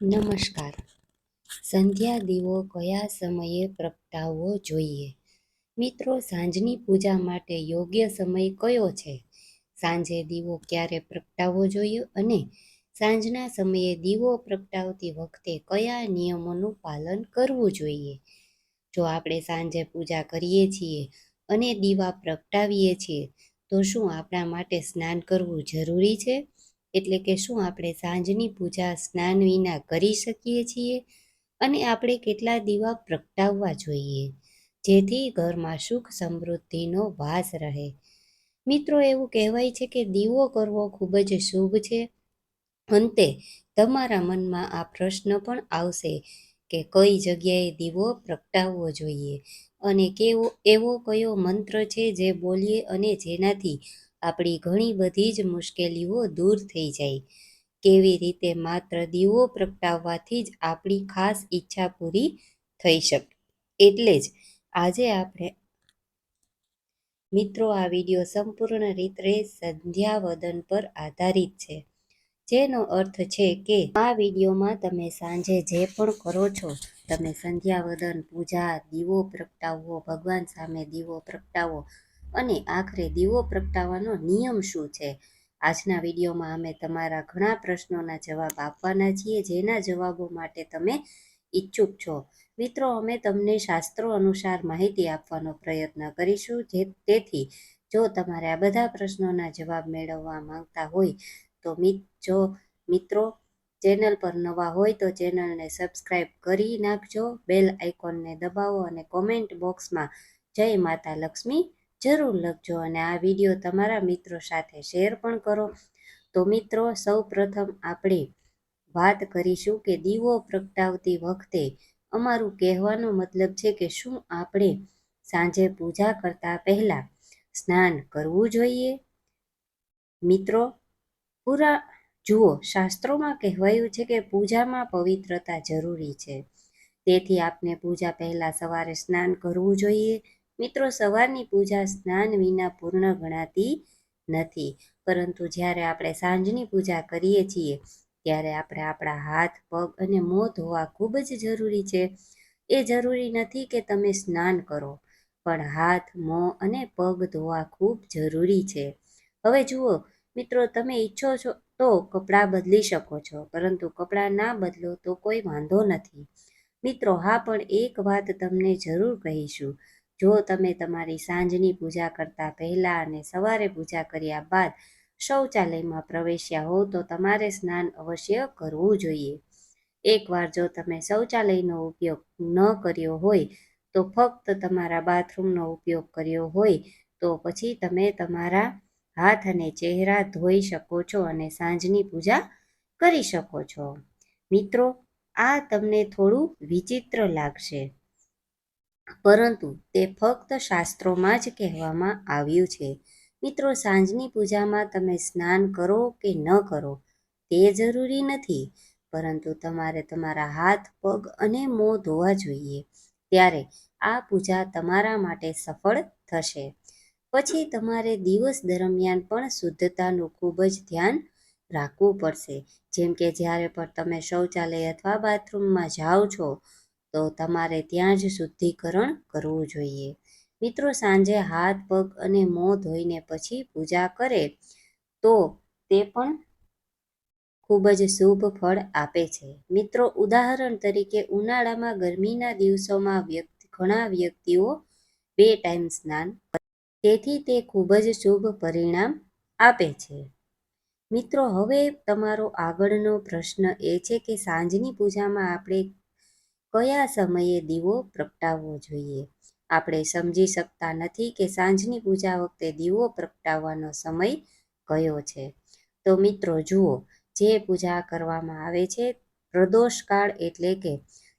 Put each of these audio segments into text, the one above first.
નમસ્કાર. સંધ્યા દીવો કયા સમયે પ્રગટાવવો જોઈએ? મિત્રો, સાંજની પૂજા માટે યોગ્ય સમય કયો છે? સાંજે દીવો ક્યારે પ્રગટાવવો જોઈએ અને સાંજના સમયે દીવો પ્રગટાવતી વખતે કયા નિયમોનું પાલન કરવું જોઈએ? જો આપણે સાંજે પૂજા કરીએ છીએ અને દીવા પ્રગટાવીએ છીએ, તો શું આપણા માટે સ્નાન કરવું જરૂરી છે? એટલે કે શું આપણે સાંજની પૂજા સ્નાન વિના કરી શકીએ છીએ? અને આપણે કેટલા દીવા પ્રગટાવવા જોઈએ? જેથી ઘરમાં સુખ સમૃદ્ધિનો વાસ રહે. મિત્રો, એવું કહેવાય છે કે દીવો કરવો ખૂબ જ શુભ છે. અંતે, તમારા મનમાં આ પ્રશ્ન પણ આવશે કે કઈ જગ્યાએ દીવો પ્રગટાવવો જોઈએ? અને કેવો, એવો કયો મંત્ર છે જે બોલીએ અને જેનાથી આપણી ઘણી બધી જ મુશ્કેલીઓ દૂર થઈ જાય. કેવી રીતે માત્ર દીવો પ્રગટાવવાથી જ આપણી ખાસ ઈચ્છા પૂરી થઈ શકે, એટલે જ આજે આપણે મિત્રો આ વીડિયો સંપૂર્ણ રીતે સંધ્યાવદન પર આધારિત છે. જેનો અર્થ છે કે આ વિડીયોમાં તમે સાંજે જે પણ કરો છો, તમે સંધ્યાવદન, પૂજા, દીવો પ્રગટાવવો, ભગવાન સામે દીવો પ્રગટાવો અને આખરે દીવો પ્રગટાવવાનો નિયમ શું છે? આજના વિડીયોમાં અમે તમારા ઘણા પ્રશ્નોના જવાબ આપવાના છીએ, જેના જવાબો માટે તમે ઈચ્છુક છો. મિત્રો, અમે તમને શાસ્ત્રો અનુસાર માહિતી આપવાનો પ્રયત્ન કરીશું. જે તેથી, જો તમારે આ બધા પ્રશ્નોના જવાબ મેળવવા માંગતા હોય, તો જો મિત્રો ચેનલ પર નવા હોય, તો ચેનલને સબસ્ક્રાઈબ કરી નાખજો. બેલ આઇકોનને દબાવો અને કોમેન્ટ બોક્સમાં જય માતા લક્ષ્મી જરૂર લખજો અને આ વીડિયો તમારા મિત્રો સાથે શેર પણ કરો. તો મિત્રો સૌ પ્રથમ આપણે વાત કરીશું કે દીવો પ્રગટાવતી વખતે અમારું કહેવાનો મતલબ છે કે શું આપણે સાંજે પૂજા કરતા પહેલા સ્નાન કરવું જોઈએ? મિત્રો, પૂરા, જુઓ, શાસ્ત્રોમાં કહેવાયું છે કે પૂજામાં પવિત્રતા જરૂરી છે. તેથી આપને પૂજા પહેલા સવારે સ્નાન કરવું જોઈએ મિત્રો, સવારની પૂજા સ્નાન વિના પૂર્ણ ગણાતી નથી. પરંતુ જ્યારે આપણે સાંજની પૂજા કરીએ છીએ, ત્યારે આપણે આપણા હાથ, પગ અને મોં ધોવા ખૂબ જ જરૂરી છે. એ જરૂરી નથી કે તમે સ્નાન કરો, પણ હાથ, મોં અને પગ ધોવા ખૂબ જરૂરી છે. હવે જુઓ, મિત્રો, તમે ઈચ્છો છો તો કપડાં બદલી શકો છો, પરંતુ કપડાં ના બદલો તો કોઈ વાંધો નથી. મિત્રો, હા, પણ એક વાત તમને જરૂર કહીશું. જો તમે તમારી સાંજની પૂજા કરતા પહેલા અને સવારે પૂજા કર્યા બાદ શૌચાલયમાં પ્રવેશ્યા હો, તો તમારે સ્નાન અવશ્ય કરવું જોઈએ. એકવાર જો તમે શૌચાલયનો ઉપયોગ ન કર્યો હોય, તો ફક્ત તમારા બાથરૂમનો ઉપયોગ કર્યો હોય, તો પછી તમે તમારા હાથ અને ચહેરા ધોઈ શકો છો અને સાંજની પૂજા કરી શકો છો. મિત્રો, આ તમને થોડું વિચિત્ર લાગશે. પરંતુ તે ફક્ત શાસ્ત્રોમાં જ કહેવામાં આવ્યું છે. મિત્રો, સાંજની પૂજામાં તમે સ્નાન કરો કે ન કરો તે જરૂરી નથી, પરંતુ તમારે તમારા હાથ, પગ અને મોં ધોવા જોઈએ. ત્યારે આ પૂજા તમારા માટે સફળ થશે. પછી તમારે દિવસ દરમિયાન પણ શુદ્ધતાનું ખૂબ જ ધ્યાન રાખવું પડશે. જેમ કે જ્યારે પણ તમે શૌચાલય અથવા બાથરૂમમાં જાઓ છો તો તમારે ત્યાં જ શુદ્ધિકરણ કરવું જોઈએ. મિત્રો, સાંજે હાથ, પગ અને મોં ધોઈને પછી પૂજા કરે તો તે પણ ખૂબ જ શુભ ફળ આપે છે. મિત્રો, ઉદાહરણ તરીકે ઉનાળામાં ગરમીના દિવસોમાં વ્યક્તિ, ઘણા વ્યક્તિઓ બે ટાઈમ સ્નાન તેથી તે ખૂબ જ શુભ પરિણામ આપે છે. મિત્રો, હવે તમારો આગળનો પ્રશ્ન એ છે કે સાંજની પૂજામાં આપણે કયા સમયે દીવો પ્રગટાવવો જોઈએ? આપણે સમજી શકતા નથી કે સાંજની પૂજા વખતે દીવો પ્રગટાવવાનો સમય કયો છે. તો મિત્રો, જુઓ, જે પૂજા કરવામાં આવે છે પ્રદોષકાળ એટલે કે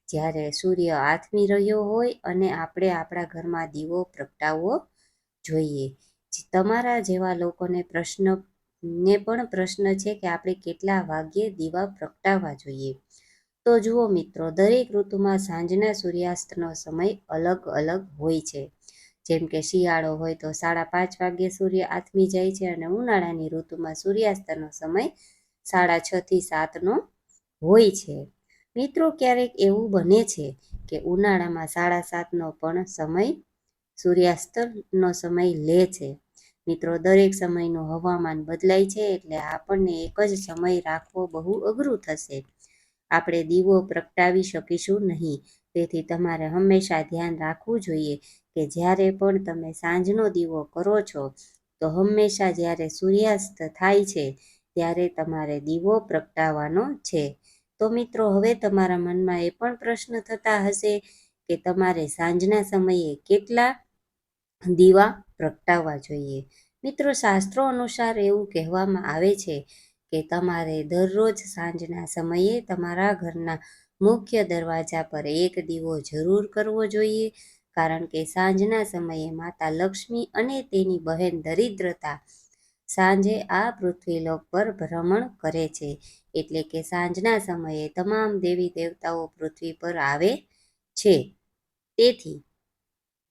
જ્યારે સૂર્ય આથમી રહ્યો હોય અને આપણે આપણા ઘરમાં દીવો પ્રગટાવવો જોઈએ. તમારા જેવા લોકોને પ્રશ્ન, ને પણ પ્રશ્ન છે કે આપણે કેટલા વાગ્યે દીવા પ્રગટાવવા જોઈએ? તો જુઓ મિત્રો, દરેક ઋતુમાં સાંજના સૂર્યાસ્તનો સમય અલગ અલગ હોય છે. જેમ કે શિયાળો હોય તો સાડા પાંચ વાગ્યે સૂર્ય આથમી જાય છે અને ઉનાળાની ઋતુમાં સૂર્યાસ્તનો સમય સાડા છ થી સાતનો હોય છે. મિત્રો, ક્યારેક એવું બને છે કે ઉનાળામાં સાડા સાતનો પણ સમય સૂર્યાસ્તનો સમય લે છે. મિત્રો, દરેક સમયનું હવામાન બદલાય છે એટલે આપણને એક જ સમય રાખવો બહુ અઘરું થશે. આપણે દીવો પ્રગટાવી શકીશું નહીં. તેથી તમારે હંમેશા ધ્યાન રાખવું જોઈએ કે જ્યારે પણ તમે સાંજનો દીવો કરો છો, તો હંમેશા જ્યારે સૂર્યાસ્ત થાય છે, ત્યારે તમારે દીવો પ્રગટાવવાનો છે. તો મિત્રો, હવે તમારા મનમાં એ પણ પ્રશ્ન થતા હશે કે તમારે સાંજના સમયે કેટલા દીવા પ્રગટાવવા જોઈએ. મિત્રો, શાસ્ત્રો અનુસાર એવું કહેવામાં આવે છે કે તમારે દરરોજ સાંજના સમયે તમારા ઘરના મુખ્ય દરવાજા પર એક દીવો જરૂર કરવો જોઈએ, કારણ કે સાંજના સમયે માતા લક્ષ્મી અને તેની બહેન દરિદ્રતા સાંજે આ પૃથ્વીલોક પર ભ્રમણ કરે છે. એટલે કે સાંજના સમયે તમામ દેવી દેવતાઓ પૃથ્વી પર આવે છે. તેથી,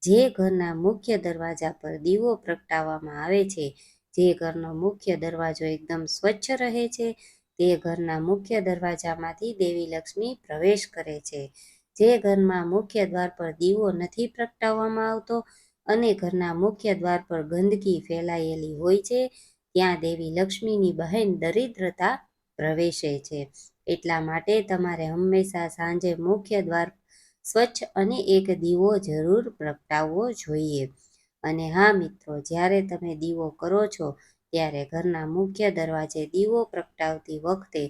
જે ઘરના મુખ્ય દરવાજા પર દીવો પ્રગટાવવામાં આવે છે જે ઘરનો મુખ્ય દરવાજો એકદમ સ્વચ્છ રહે છે, તે ઘરના મુખ્ય દરવાજામાંથી દેવી લક્ષ્મી પ્રવેશ કરે છે. જે ઘરમાં મુખ્ય દ્વાર પર દીવો નથી પ્રગટાવવામાં આવતો અને ઘરના મુખ્ય દ્વાર પર ગંદકી ફેલાયેલી હોય છે, ત્યાં દેવી લક્ષ્મીની બહેન દરિદ્રતા પ્રવેશે છે. એટલા માટે તમારે હંમેશા સાંજે મુખ્ય દ્વાર સ્વચ્છ અને એક દીવો જરૂર પ્રગટાવવો જોઈએ. અને હા મિત્રો, જ્યારે તમે દીવો કરો છો, ત્યારે ઘરના મુખ્ય દરવાજે દીવો પ્રગટાવતી વખતે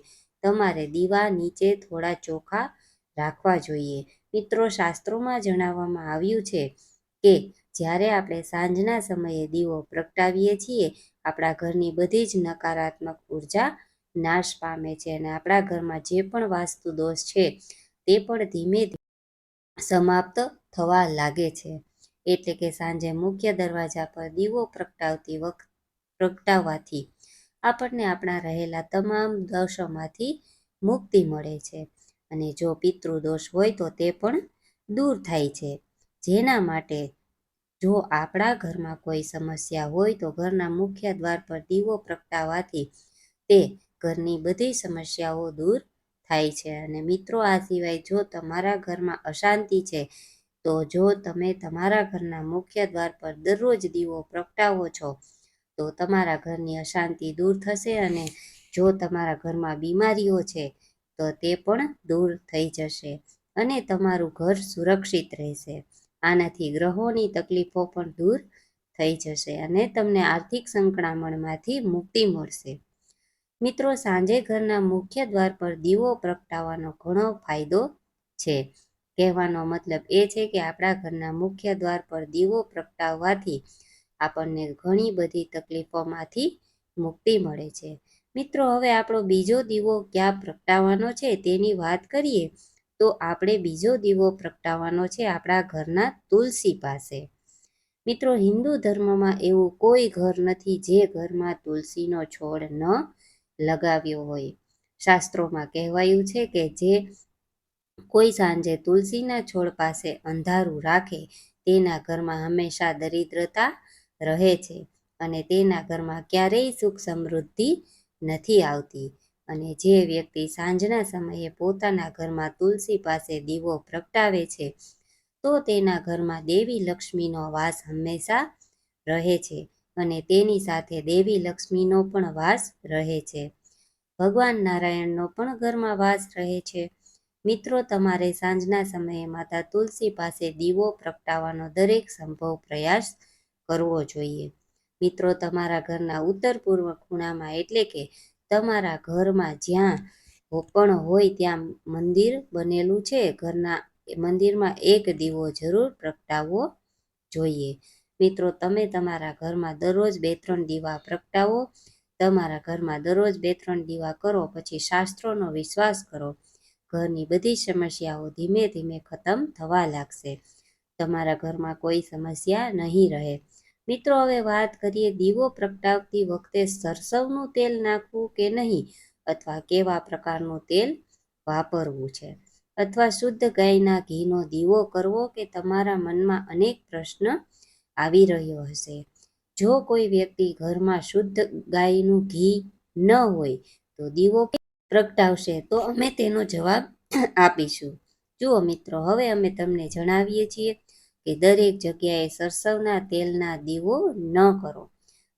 તમારે દીવા નીચે થોડા ચોખા રાખવા જોઈએ. મિત્રો, શાસ્ત્રોમાં જણાવવામાં આવ્યું છે કે, જ્યારે આપણે સાંજના સમયે દીવો પ્રગટાવીએ છીએ, આપણા ઘરની બધી જ નકારાત્મક ઊર્જા નાશ પામે છે અને આપણા ઘરમાં જે પણ વાસ્તુ દોષ છે, તે પણ ધીમે ધીમે સમાપ્ત થવા લાગે છે. એટલે કે સાંજે મુખ્ય દરવાજા પર દીવો પ્રગટાવતી વખત, પ્રગટાવવાથી આપણને આપણા રહેલા તમામ દોષોમાંથી મુક્તિ મળે છે. અને જો પિતૃદોષ હોય તો તે પણ દૂર થાય છે. જેના માટે જો આપણા ઘરમાં કોઈ સમસ્યા હોય તો ઘરના મુખ્ય દ્વાર પર દીવો પ્રગટાવવાથી તે ઘરની બધી સમસ્યાઓ દૂર થાય છે. અને મિત્રો, આ સિવાય જો તમારા ઘરમાં અશાંતિ છે તો જો તમે તમારા ઘરના મુખ્ય દ્વાર પર દરરોજ દીવો પ્રગટાવો છો, તો તમારા ઘરની અશાંતિ દૂર થશે અને જો તમારા ઘરમાં બીમારીઓ છે, તો તે પણ દૂર થઈ જશે અને તમારું ઘર સુરક્ષિત રહેશે. આનાથી ગ્રહોની તકલીફો પણ દૂર થઈ જશે અને તમને આર્થિક સંકળામણમાંથી મુક્તિ મળશે. મિત્રો, સાંજે ઘરના મુખ્ય દ્વાર પર દીવો પ્રગટાવવાનો ઘણો ફાયદો છે. કહેવાનો મતલબ એ છે કે આપણા ઘરના મુખ્ય દ્વાર પર દીવો પ્રગટાવવાથી આપણને ઘણી બધી તકલીફોમાંથી મુક્તિ મળે છે. મિત્રો, હવે આપણો બીજો દીવો ક્યાં પ્રગટાવવાનો છે તેની વાત કરીએ તો આપણે બીજો દીવો પ્રગટાવવાનો છે આપણા ઘરના તુલસી પાસે. મિત્રો, હિન્દુ ધર્મમાં એવું કોઈ ઘર નથી જે ઘરમાં તુલસીનો છોડ ન લગાવ્યો હોય. શાસ્ત્રોમાં કહેવાયું છે કે જે કોઈ સાંજે તુલસીના છોડ પાસે અંધારું રાખે, તેના ઘરમાં હંમેશા દરિદ્રતા રહે છે અને તેના ઘરમાં ક્યારેય સુખ સમૃદ્ધિ નથી આવતી. અને જે વ્યક્તિ સાંજના સમયે પોતાના ઘરમાં તુલસી પાસે દીવો પ્રગટાવે છે, તો તેના ઘરમાં દેવી લક્ષ્મીનો વાસ હંમેશા રહે છે અને તેની સાથે દેવી લક્ષ્મીનો પણ વાસ રહે છે. ભગવાન નારાયણનો પણ ઘરમાં વાસ રહે છે. મિત્રો, તમારે સાંજના સમયે માતા તુલસી પાસે દીવો પ્રગટાવવાનો દરેક સંભવ પ્રયાસ કરવો જોઈએ. મિત્રો, તમારા ઘરના ઉત્તર પૂર્વ ખૂણામાં એટલે કે તમારા ઘરમાં જ્યાં પણ હોય ત્યાં મંદિર બનેલું છે. ઘરના મંદિરમાં એક દીવો જરૂર પ્રગટાવવો જોઈએ. મિત્રો, તમે તમારા ઘરમાં દરરોજ બે ત્રણ દીવા પ્રગટાવો, તમારા ઘરમાં દરરોજ બે ત્રણ દીવા કરો, પછી શાસ્ત્રોનો વિશ્વાસ કરો. ઘરની બધી સમસ્યાઓ ધીમે ધીમે ખતમ થવા લાગશે. તમારા ઘરમાં કોઈ સમસ્યા નહીં રહે. મિત્રો, હવે વાત કરીએ દીવો પ્રગટાવતી વખતે સરસવનું તેલ નાખવું કે નહીં? અથવા કેવા પ્રકારનું તેલ વાપરવું છે? અથવા શુદ્ધ ગાયના ઘીનો દીવો કરવો કે તમારા મનમાં અનેક પ્રશ્ન આવી રહ્યો હશે? જો કોઈ વ્યક્તિ ઘરમાં શુદ્ધ ગાયનું ઘી ન હોય, તો દીવો પ્રગટાવશે. તો અમે તેનો જવાબ આપીશું. જુઓ મિત્રો, હવે અમે તમને જણાવીએ છીએ કે દરેક જગ્યાએ સરસવના તેલના દીવો ન કરો.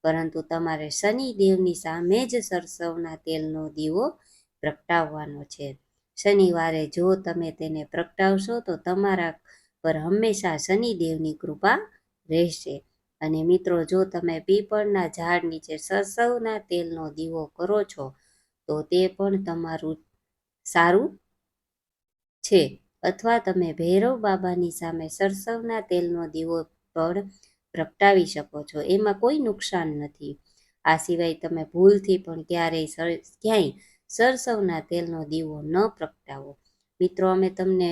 પરંતુ તમારે શનિદેવની સામે જ સરસવના તેલનો દીવો પ્રગટાવવાનો છે. શનિવારે જો તમે તેને પ્રગટાવશો, તો તમારા પર હંમેશા શનિદેવની કૃપા રહેશે. અને મિત્રો, જો તમે પીપળના ઝાડ નીચે સરસવના તેલનો દીવો કરો છો તો તે પણ તમારું સારું છે. અથવા તમે ભૈરવ બાબાની સામે સરસવના તેલનો દીવો પણ પ્રગટાવી શકો છો. એમાં કોઈ નુકસાન નથી. આ સિવાય તમે ભૂલથી પણ ક્યારેય ક્યાંય સરસવના તેલનો દીવો ન પ્રગટાવો. મિત્રો, અમે તમને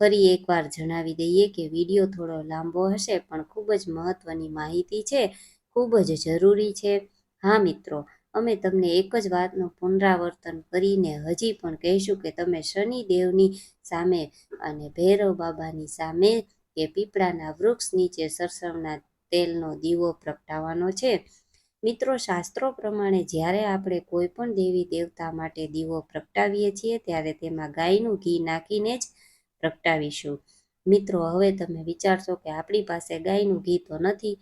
ફરી એકવાર જણાવી દઈએ કે વીડિયો થોડો લાંબો હશે, પણ ખૂબ જ મહત્વની માહિતી છે. ખૂબ જ જરૂરી છે. હા મિત્રો અમે તમને એક જ વાતનું પુનરાવર્તન કરીને હજી પણ કહીશું કે તમે શનિદેવની સામે અને ભૈરવ બાબાની સામે કે પીપળાના વૃક્ષ નીચે સરસવના તેલનો દીવો પ્રગટાવવાનો છે. મિત્રો, શાસ્ત્રો પ્રમાણે જ્યારે આપણે કોઈ પણ દેવી દેવતા માટે દીવો પ્રગટાવીએ છીએ, ત્યારે તેમાં ગાયનું ઘી નાખીને જ પ્રગટાવીશું. મિત્રો, હવે તમે વિચારશો કે આપણી પાસે ગાયનું ઘી તો નથી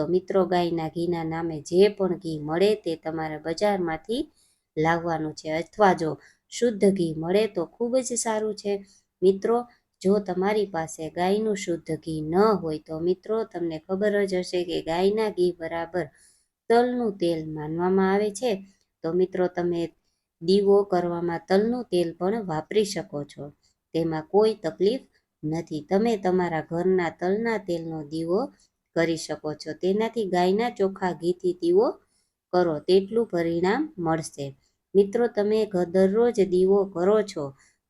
તો મિત્રો ગાયના ઘીના નામે જે પણ ઘી મળે તે તમારે બજારમાંથી લાવવાનું છે. અથવા જો શુદ્ધ ઘી મળે તો ખૂબ જ સારું છે. મિત્રો, જો તમારી પાસે ગાયનું શુદ્ધ ઘી ન હોય તો મિત્રો તમને ખબર જ હશે કે ગાયના ઘી બરાબર તલનું તેલ માનવામાં આવે છે. તો મિત્રો, તમે દીવો કરવામાં તલનું તેલ પણ વાપરી શકો છો. તેમાં કોઈ તકલીફ નથી. તમે તમારા ઘરના તલના તેલનો દીવો કરી શકો છો. તેનાથી ગાયના ચોખા ઘીથી દીવો કરો, તેટલું પરિણામ મળશે. મિત્રો, તમે દરરોજ દીવો કરો છો,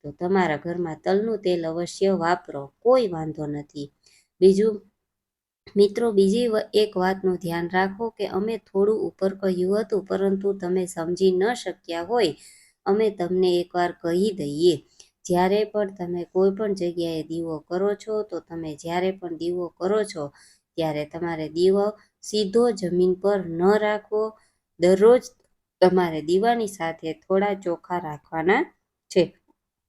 તો તમારા ઘરમાં તલનું તેલ અવશ્ય વાપરો, કોઈ વાંધો નથી. બીજું, મિત્રો, બીજી એક વાતનું ધ્યાન રાખો કે અમે થોડું ઉપર કહ્યું હતું, પરંતુ તમે સમજી ન શક્યા હોય, અમે તમને એકવાર કહી દઈએ. જ્યારે પણ તમે કોઈ પણ જગ્યાએ દીવો કરો છો, તો તમે જ્યારે પણ દીવો કરો છો ત્યારે તમારે દીવો સીધો જમીન પર ન રાખવો. દરરોજ તમારે દીવાની સાથે થોડા ચોખા રાખવાના છે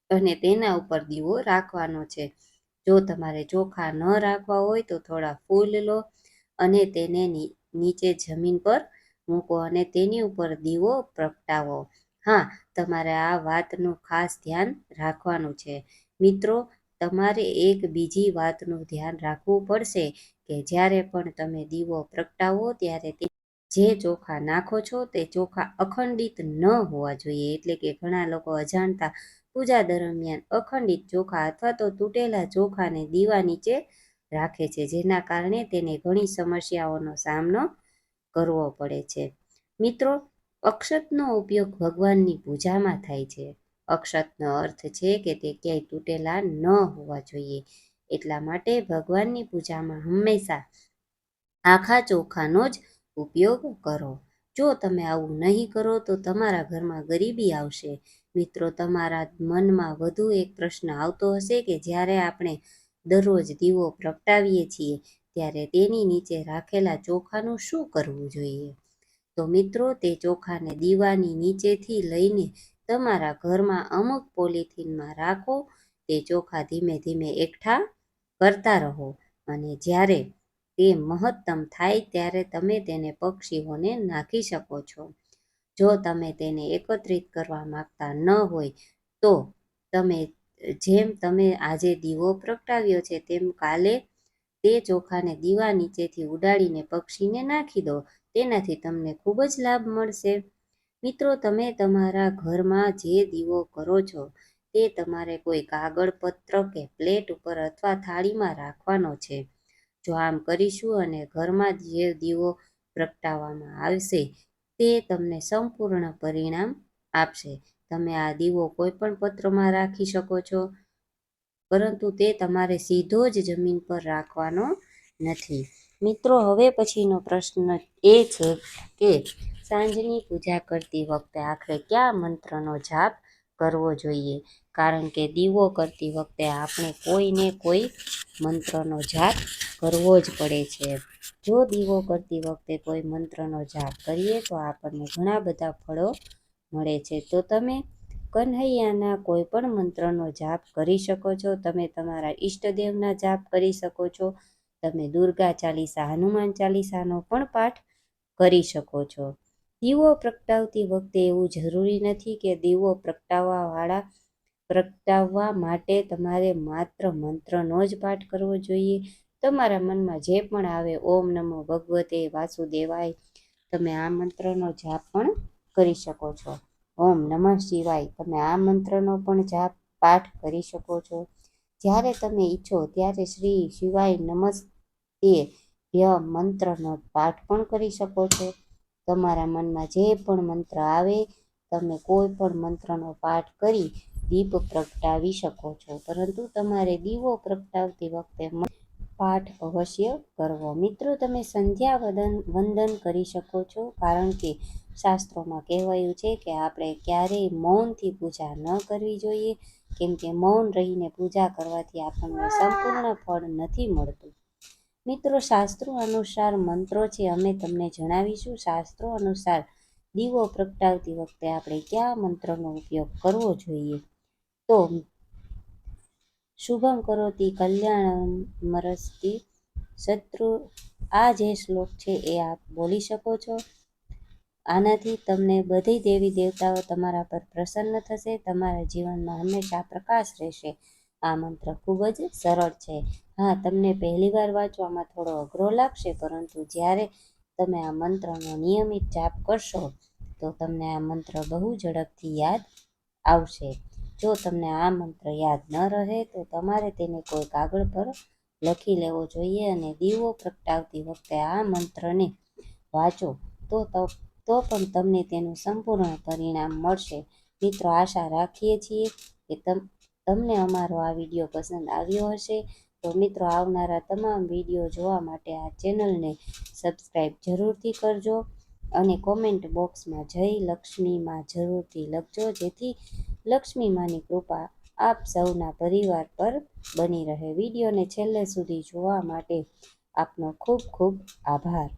અને તેના ઉપર દીવો રાખવાનો છે. જો તમારે ચોખા ન રાખવા હોય તો થોડા ફૂલ લો અને તેને નીચે જમીન પર મૂકો અને તેની ઉપર દીવો પ્રગટાવો. હા, તમારે આ વાતનું ખાસ ધ્યાન રાખવાનું છે. મિત્રો તમારે એક બીજી વાતનું ધ્યાન રાખવું પડશે કે જ્યારે પણ તમે દીવો પ્રગટાવો ત્યારે તે જે ચોખા નાખો છો તે ચોખા અખંડિત ન હોવા જોઈએ. એટલે કે ઘણા લોકો અજાણતા પૂજા દરમિયાન અખંડિત ચોખા અથવા તો તૂટેલા ચોખાને દીવા નીચે રાખે છે, જેના કારણે તેને ઘણી સમસ્યાઓનો સામનો કરવો પડે છે. મિત્રો, અક્ષતનો ઉપયોગ ભગવાનની પૂજામાં થાય છે. અક્ષતનો અર્થ છે કે તે ક્યાંય તૂટેલા ન હોવા જોઈએ. એટલા માટે ભગવાનની પૂજામાં હંમેશા આખા ચોખાનો જ ઉપયોગ કરો. જો તમે આવું નહીં કરો તો તમારા ઘરમાં ગરીબી આવશે. મિત્રો, તમારા મનમાં વધુ એક પ્રશ્ન આવતો હશે કે જ્યારે આપણે દરરોજ દીવો પ્રગટાવીએ છીએ, ત્યારે તેની નીચે રાખેલા ચોખાનું શું કરવું જોઈએ? તો મિત્રો, તે ચોખાને દીવાની નીચેથી લઈને તમારા ઘરમાં અમુક પોલિથીનમાં રાખો, તે ચોખા ધીમે ધીમે એકઠા કરતા રહો અને જ્યારે તે મહત્તમ થાય ત્યારે તમે તેને પક્ષીઓને નાખી શકો છો. જો તમે તેને એકત્રિત કરવા માંગતા ન હોય, તો તમે, જેમ તમે આજે દીવો પ્રગટાવ્યો છે, તેમ કાલે તે ચોખાને દીવા નીચેથી ઉડાડીને પક્ષીને નાખી દો. તેનાથી તમને ખૂબ જ લાભ મળશે. મિત્રો, તમે તમારા ઘરમાં જે દીવો કરો છો, તે તમારે કોઈ કાગળ પત્ર કે પ્લેટ ઉપર અથવા થાળીમાં રાખવાનો છે. જો આમ કરીશું અને ઘરમાં જે દીવો પ્રગટાવવામાં આવશે, તે તમને સંપૂર્ણ પરિણામ આપશે. તમે આ દીવો કોઈ પણ પત્રમાં રાખી શકો છો, પરંતુ તે તમારે સીધો જ જમીન પર રાખવાનો નથી. મિત્રો, હવે પછીનો પ્રશ્ન એ છે કે સાંજની પૂજા કરતી વખતે આખરે કયા મંત્રનો જાપ કરવો જોઈએ? કારણ કે દીવો કરતી વખતે આપણે કોઈને કોઈ મંત્રનો જાપ કરવો જ પડે છે. જો દીવો કરતી વખતે કોઈ મંત્રનો જાપ કરીએ તો આપણને ઘણા બધા ફળો મળે છે. તો તમે કન્હૈયાના કોઈ પણ મંત્રનો જાપ કરી શકો છો. તમે તમારા ઈષ્ટદેવના જાપ કરી શકો છો. તમે દુર્ગા ચાલીસા, હનુમાન ચાલીસાનો પણ પાઠ કરી શકો છો. દીવો પ્રગટાવતી વખતે એવું જરૂરી નથી કે દીવો પ્રગટાવવાવાળા પ્રગટાવવા માટે તમારે માત્ર મંત્રનો જ પાઠ કરવો જોઈએ. તમારા મનમાં જે પણ આવે, ઓમ નમો ભગવતે વાસુદેવાય, તમે આ મંત્રનો જાપ પણ કરી શકો છો. ઓમ નમઃ શિવાય, તમે આ મંત્રનો પણ જાપ પાઠ કરી શકો છો. જ્યારે તમે ઈચ્છો ત્યારે શ્રી શિવાય નમસ્તે ય મંત્રનો પાઠ પણ કરી શકો છો. તમારા મનમાં જે પણ મંત્ર આવે, તમે કોઈ પણ મંત્રનો પાઠ કરી દીપ પ્રગટાવી શકો છો. પરંતુ તમારે દીવો પ્રગટાવતી વખતે પાઠ અવશ્ય કરવો. મિત્રો, તમે સંધ્યા વદન, વંદન કરી શકો છો, કારણ કે શાસ્ત્રોમાં કહેવાયું છે કે આપણે ક્યારેય મૌનથી પૂજા ન કરવી જોઈએ. કેમ કે મૌન રહીને પૂજા કરવાથી આપણને સંપૂર્ણ ફળ નથી મળતું. મિત્રો, શાસ્ત્રો અનુસાર મંત્રો છે, અમે તમને જણાવીશું. શાસ્ત્રો અનુસાર દીવો પ્રગટાવતી વખતે આપણે કયા મંત્રનો ઉપયોગ કરવો જોઈએ? તો શુભમ કરોતી કલ્યાણમરસ્તી શત્રુ, આ જે શ્લોક છે એ આપ બોલી શકો છો. આનાથી તમને બધી દેવી દેવતાઓ તમારા પર પ્રસન્ન થશે, તમારા જીવનમાં હંમેશા પ્રકાશ રહેશે. આ મંત્ર ખૂબ જ સરળ છે. હા, તમને પહેલી વાર વાંચવામાં થોડો અઘરો લાગશે, પરંતુ જ્યારે તમે આ મંત્રનો નિયમિત જાપ કરશો, તો તમને આ મંત્ર બહુ ઝડપથી યાદ આવશે. જો તમને આ મંત્ર યાદ ન રહે, તો તમારે તેને કોઈ કાગળ પર લખી લેવો જોઈએ અને દીવો પ્રગટાવતી વખતે આ મંત્રને વાંચો. તો તો પણ તમને તેનું સંપૂર્ણ પરિણામ મળશે. મિત્રો, આશા રાખીએ છીએ કે તમ, તમને અમારો આ વીડિયો પસંદ આવ્યો હશે. તો મિત્રો, આવનારા તમામ વીડિયો જોવા માટે આ ચેનલને સબસ્ક્રાઈબ જરૂરથી કરજો અને કોમેન્ટ બોક્સમાં જય લક્ષ્મીમાં જરૂરથી લખજો, જેથી લક્ષ્મી માની કૃપા આપ સૌના પરિવાર પર બની રહે. વિડીયોને છેલ્લે સુધી જોવા માટે આપનો ખૂબ ખૂબ આભાર.